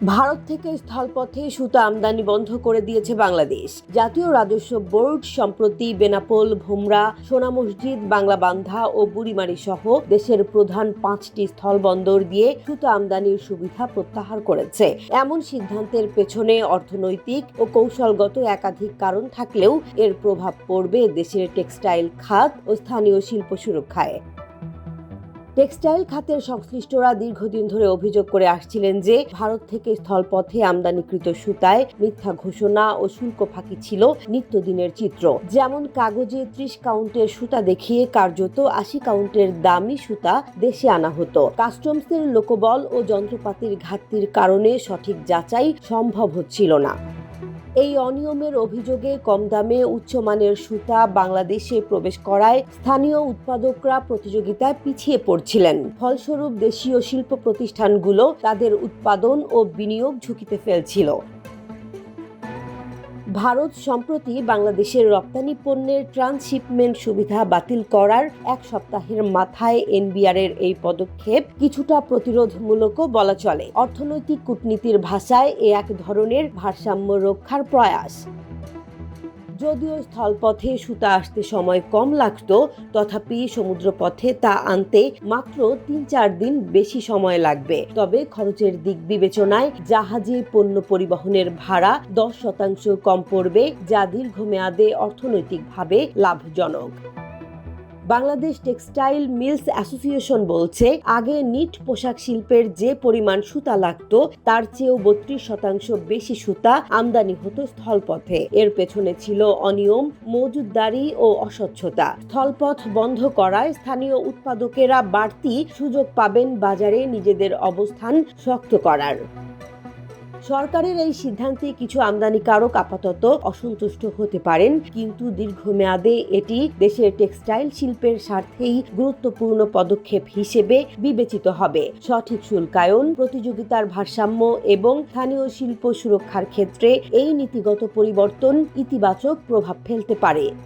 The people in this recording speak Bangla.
ভারত থেকে স্থলপথে সুতা আমদানি বন্ধ করে দিয়েছে বাংলাদেশ। জাতীয় রাজস্ব বোর্ড সম্প্রতি বেনাপোল, ভুমরা, সোনা মসজিদ বাংলা বান্ধা ও বুড়িমারি সহ দেশের প্রধান পাঁচটি স্থলবন্দর দিয়ে সুতা আমদানির সুবিধা প্রত্যাহার করেছে। এমন সিদ্ধান্তের পেছনে অর্থনৈতিক ও কৌশলগত একাধিক কারণ থাকলেও এর প্রভাব পড়বে দেশের টেক্সটাইল খাত ও স্থানীয় শিল্প সুরক্ষায়। টেক্সটাইল খাতের সংশ্লিষ্টরা দীর্ঘদিন ধরে অভিযোগ করে আসছিলেন যে ভারত থেকে স্থলপথে আমদানিকৃত সুতায় মিথ্যা ঘোষণা ও শুল্ক ফাঁকি ছিল নিত্যদিনের চিত্র। যেমন কাগজে ত্রিশ কাউন্টের সুতা দেখিয়ে কার্যত আশি কাউন্টের দামি সুতা দেশে আনা হতো। কাস্টমসের লোকবল ও যন্ত্রপাতির ঘাটতির কারণে সঠিক যাচাই সম্ভব হচ্ছিল না। এই অনিয়মের অভিযোগে কম দামে উচ্চমানের সুতা বাংলাদেশে প্রবেশ করায় স্থানীয় উৎপাদকরা প্রতিযোগিতায় পিছিয়ে পড়ছিলেন। ফলস্বরূপ দেশীয় শিল্প প্রতিষ্ঠানগুলো তাদের উৎপাদন ও বিনিয়োগ ঝুঁকিতে ফেলছিল। ভারত সম্প্রতি বাংলাদেশের রপ্তানি পণ্যের ট্রান্সশিপমেন্ট সুবিধা বাতিল করার এক সপ্তাহের মাথায় এনবিআর এর এই পদক্ষেপ কিছুটা প্রতিরোধমূলকও বলা চলে। অর্থনৈতিক কূটনীতির ভাষায় এ এক ধরনের ভারসাম্য রক্ষার প্রয়াস। যদিও স্থলপথে সুতা আসতে সময় কম লাগত, তথাপি সমুদ্রপথে তা আনতে মাত্র তিন চার দিন বেশি সময় লাগবে। তবে খরচের দিক বিবেচনায় জাহাজে পণ্য পরিবহনের ভাড়া দশ শতাংশ কম পড়বে, যা দীর্ঘমেয়াদে অর্থনৈতিকভাবে লাভজনক। বাংলাদেশ টেক্সটাইল মিলস অ্যাসোসিয়েশন বলছে, আগে নিট পোশাক শিল্পের যে পরিমাণ সুতা লাগত, তার চেয়েও বত্রিশ শতাংশ বেশি সুতা আমদানি হতো স্থলপথে। এর পেছনে ছিল অনিয়ম, মজুদদারি ও অস্বচ্ছতা। স্থলপথ বন্ধ করায় স্থানীয় উৎপাদকেরা বাড়তি সুযোগ পাবেন বাজারে নিজেদের অবস্থান শক্ত করার। সরকারের এই সিদ্ধান্তে কিছু আমদানিকারক আপাতত অসন্তুষ্ট হতে পারেন, কিন্তু দীর্ঘমেয়াদে এটি দেশের টেক্সটাইল শিল্পের স্বার্থেই গুরুত্বপূর্ণ পদক্ষেপ হিসেবে বিবেচিত হবে। সঠিক শুল্কায়ন, প্রতিযোগিতার ভারসাম্য এবং স্থানীয় শিল্প সুরক্ষার ক্ষেত্রে এই নীতিগত পরিবর্তন ইতিবাচক প্রভাব ফেলতে পারে।